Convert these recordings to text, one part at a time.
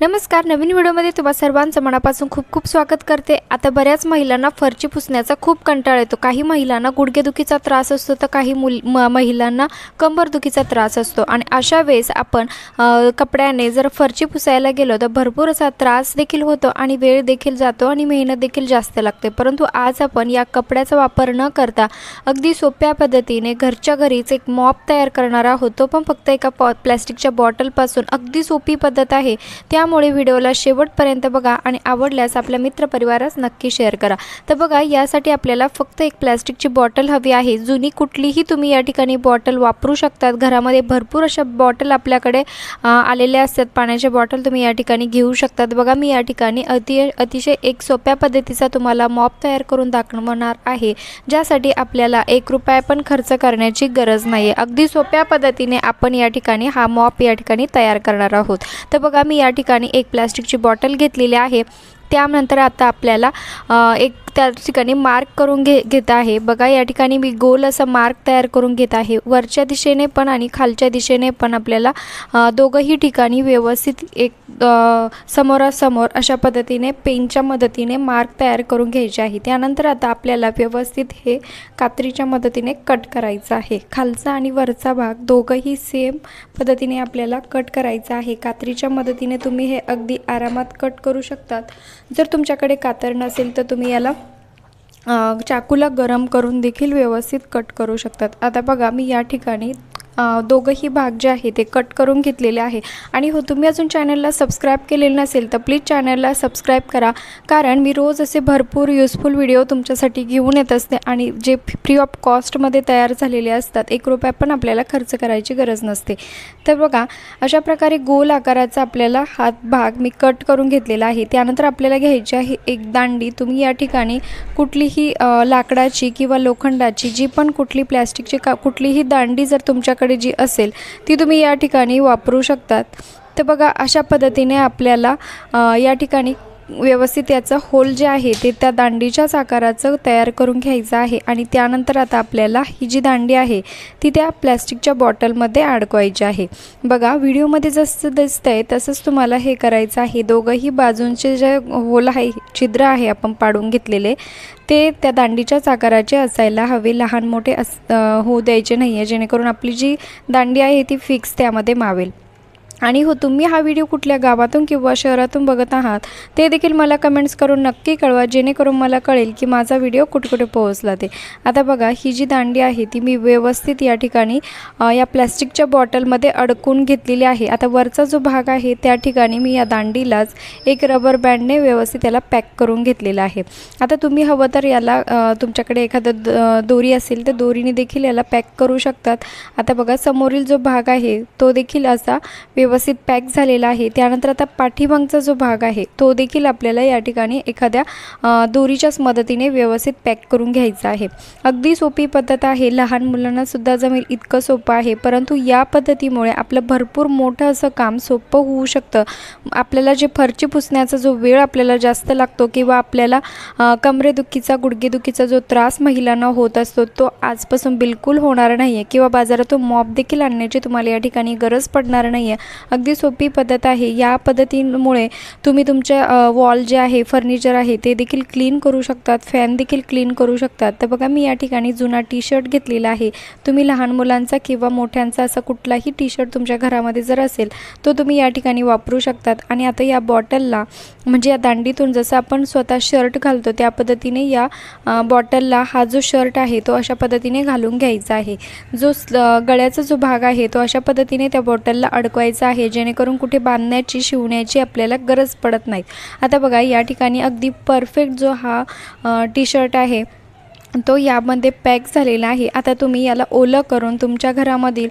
नमस्कार नवीन व्हिडिओमध्ये तुम्हा सर्वांचं मनापासून खूप खूप स्वागत करते. आता बऱ्याच महिलांना फरची पुसण्याचा खूप कंटाळा येतो. काही महिलांना गुडघेदुखीचा त्रास असतो तर काही मुल म महिलांना कंबरदुखीचा त्रास असतो. आणि अशा वेळेस आपण कपड्याने जर फरची पुसायला गेलो तर भरपूर असा त्रास देखील होतो आणि वेळ देखील जातो आणि मेहनत देखील जास्त लागते. परंतु आज आपण या कपड्याचा वापर न करता अगदी सोप्या पद्धतीने घरच्या घरीच एक मॉप तयार करणार आहोत. तो पण फक्त एका पॉ प्लॅस्टिकच्या बॉटलपासून. अगदी सोपी पद्धत आहे. त्या त्यामुळे व्हिडिओला शेवटपर्यंत बघा आणि आवडल्यास आपल्या मित्रपरिवारास नक्की शेअर करा. तर बघा यासाठी आपल्याला फक्त एक प्लॅस्टिकची बॉटल हवी आहे. जुनी कुठलीही तुम्ही या ठिकाणी बॉटल वापरू शकतात. घरामध्ये भरपूर अशा बॉटल आपल्याकडे आलेल्या असतात. पाण्याच्या बॉटल तुम्ही या ठिकाणी घेऊ शकतात. बघा मी या ठिकाणी अति अतिशय एक सोप्या पद्धतीचा तुम्हाला मॉप तयार करून दाखवणार आहे ज्यासाठी आपल्याला एक रुपया पण खर्च करण्याची गरज नाही आहे अगदी सोप्या पद्धतीने आपण या ठिकाणी हा मॉप या ठिकाणी तयार करणार आहोत. तर बघा मी या ठिकाणी एक प्लॅस्टिकची बॉटल घेतलेली आहे. त्यानंतर आता आपल्याला एक त्या ठिकाणी मार्क करून घे घेत आहे. बघा या ठिकाणी मी गोल असा मार्क तयार करून घेत आहे. वरच्या दिशेने पण आणि खालच्या दिशेने पण आपल्याला दोघंही ठिकाणी व्यवस्थित एक समोरासमोर अशा पद्धतीने पेनच्या मदतीने मार्क तयार करून घ्यायचे आहे. त्यानंतर आता आपल्याला व्यवस्थित हे कात्रीच्या मदतीने कट करायचं आहे. खालचा आणि वरचा भाग दोघंही सेम पद्धतीने आपल्याला कट करायचा आहे. कात्रीच्या मदतीने तुम्ही हे अगदी आरामात कट करू शकतात. जर तुमच्याकडे कातर नसेल तर तुम्ही याला चाकूला गरम करून देखील व्यवस्थित कट करू शकतात. आता बघा मी या ठिकाणी दोघंही भाग जे आहे ते कट करून घेतलेले आहे. आणि हो तुम्ही अजून चॅनलला सबस्क्राईब केलेलं नसेल तर प्लीज चॅनलला सबस्क्राईब करा. कारण मी रोज असे भरपूर युजफुल व्हिडिओ तुमच्यासाठी घेऊन येत असते आणि जे फ्री ऑफ कॉस्टमध्ये तयार झालेले असतात एक रुपया पण आपल्याला खर्च करायची गरज नसते. तर बघा अशा प्रकारे गोल आकाराचा आपल्याला हा भाग मी कट करून घेतलेला आहे. त्यानंतर आपल्याला घ्यायची आहे एक दांडी. तुम्ही या ठिकाणी कुठलीही लाकडाची किंवा लोखंडाची जी पण कुठली प्लॅस्टिकची का कुठलीही दांडी जर तुमच्याकडे जी असेल ती तुम्ही या ठिकाणी वापरू शकतात. तर बघा अशा पद्धतीने आपल्याला या ठिकाणी व्यवस्थित याचं होल जे आहे ते त्या दांडीच्याच आकाराचं तयार करून घ्यायचं आहे. आणि त्यानंतर आता आपल्याला ही जी दांडी आहे ती त्या प्लॅस्टिकच्या बॉटलमध्ये अडकवायची आहे. बघा व्हिडिओमध्ये जसं दिसतं आहे तसंच तुम्हाला हे करायचं आहे. दोघंही बाजूंचे जे होल आहे छिद्र आहे आपण पाडून घेतलेले ते त्या दांडीच्याच आकाराचे असायला हवे. लहान मोठे अस होऊ द्यायचे नाही आहे जेणेकरून आपली जी दांडी आहे ती फिक्स त्यामध्ये मावेल. आणि हो तुम्ही हा व्हिडिओ कुठल्या गावातून किंवा शहरातून बघत आहात ते देखील मला कमेंट्स करून नक्की कळवा जेणेकरून मला कळेल की माझा व्हिडिओ कुठे कुठे पोहोचला ते. आता बघा ही जी दांडी आहे ती मी व्यवस्थित या ठिकाणी या प्लॅस्टिकच्या बॉटलमध्ये अडकून घेतलेली आहे. आता वरचा जो भाग आहे त्या ठिकाणी मी या दांडीलाच एक रबर बँडने व्यवस्थित याला पॅक करून घेतलेला आहे. आता तुम्ही हवं तर याला तुमच्याकडे एखादं द- दोरी असेल तर दोरीने देखील याला पॅक करू शकतात. आता बघा समोरील जो भाग आहे तो देखील असा व्यवस्थित व्यवस्थित पॅक झालेला आहे. त्यानंतर आता पाठीमागचा जो भाग आहे तो देखील आपल्याला या ठिकाणी एखाद्या दोरीच्याच मदतीने व्यवस्थित पॅक करून घ्यायचा आहे. अगदी सोपी पद्धत आहे. लहान मुलांनासुद्धा जमेल इतकं सोपं आहे. परंतु या पद्धतीमुळे आपलं भरपूर मोठं असं काम सोपं होऊ शकतं. आपल्याला जे फरची पुसण्याचा जो वेळ आपल्याला जास्त लागतो किंवा आपल्याला कमरेदुखीचा गुडघेदुखीचा जो त्रास महिलांना होत असतो तो आजपासून बिलकुल होणार नाही आहे किंवा बाजारातून मॉप देखील आणण्याची तुम्हाला या ठिकाणी गरज पडणार नाही आहे अगदी सोपी पद्धत आहे. या पद्धतीमुळे तुम्ही तुमच्या वॉल जे आहे फर्निचर आहे ते देखील क्लीन करू शकतात. फॅन देखील क्लीन करू शकतात. तर बघा मी या ठिकाणी जुना टी शर्ट घेतलेला आहे. तुम्ही लहान मुलांचा किंवा मोठ्यांचा असा कुठलाही टी शर्ट तुमच्या घरामध्ये जर असेल तो तुम्ही या ठिकाणी वापरू शकतात. आणि आता या बॉटलला म्हणजे या दांडीतून जसं आपण स्वतः शर्ट घालतो त्या पद्धतीने या बॉटलला हा जो शर्ट आहे तो अशा पद्धतीने घालून घ्यायचा आहे. जो गळ्याचा जो भाग आहे तो अशा पद्धतीने त्या बॉटलला अडकवायचा आहे जेणेकरून कुठे बांधण्याची शिवण्याची आपल्याला गरज पडत नाही. आता बघा या ठिकाणी अगदी परफेक्ट जो हा टी शर्ट आहे तो यामध्ये पॅक झालेला आहे. आता तुम्ही याला ओलं करून तुमच्या घरामधील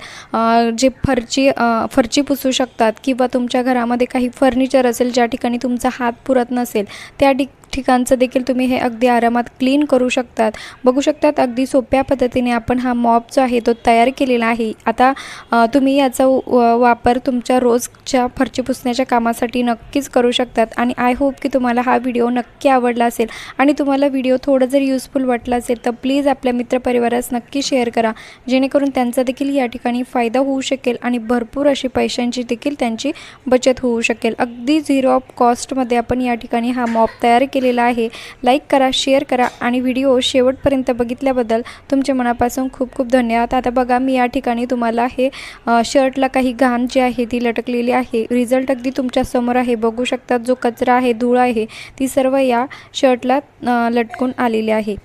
जे फरची फरची पुसू शकतात किंवा तुमच्या घरामध्ये काही फर्निचर असेल ज्या ठिकाणी तुमचा हात पुरत नसेल त्या ठिक ठिकाणचं देखील तुम्ही हे अगदी आरामात क्लीन करू शकतात. बघू शकतात अगदी सोप्या पद्धतीने आपण हा मॉप जो आहे तो तयार केलेला आहे. आता तुम्ही याचा व- वापर तुमच्या रोजच्या फरची पुसण्याच्या कामासाठी नक्कीच करू शकतात. आणि आय होप की तुम्हाला हा व्हिडिओ नक्की आवडला असेल. आणि तुम्हाला व्हिडिओ थोडं जर युजफुल वाटला असेल तर प्लीज आपल्या मित्रपरिवारास नक्की शेअर करा. जेणेकरून त्यांचा देखील या ठिकाणी फायदा होऊ शकेल आणि भरपूर अशी पैशांची देखील त्यांची बचत होऊ शकेल. अगदी झिरो ऑफ कॉस्टमध्ये आपण या ठिकाणी हा मॉप तयार केलेला आहे. लाईक करा शेअर करा आणि व्हिडिओ शेवटपर्यंत बघितल्याबद्दल तुमच्या मनापासून खूप खूप धन्यवाद. आता बघा मी या ठिकाणी तुम्हाला हे शर्टला काही घाण जी आहे ती लटकलेली आहे. रिझल्ट अगदी तुमच्यासमोर आहे. बघू शकतात जो कचरा आहे धूळ आहे ती सर्व या शर्टला लटकून आलेली आहे.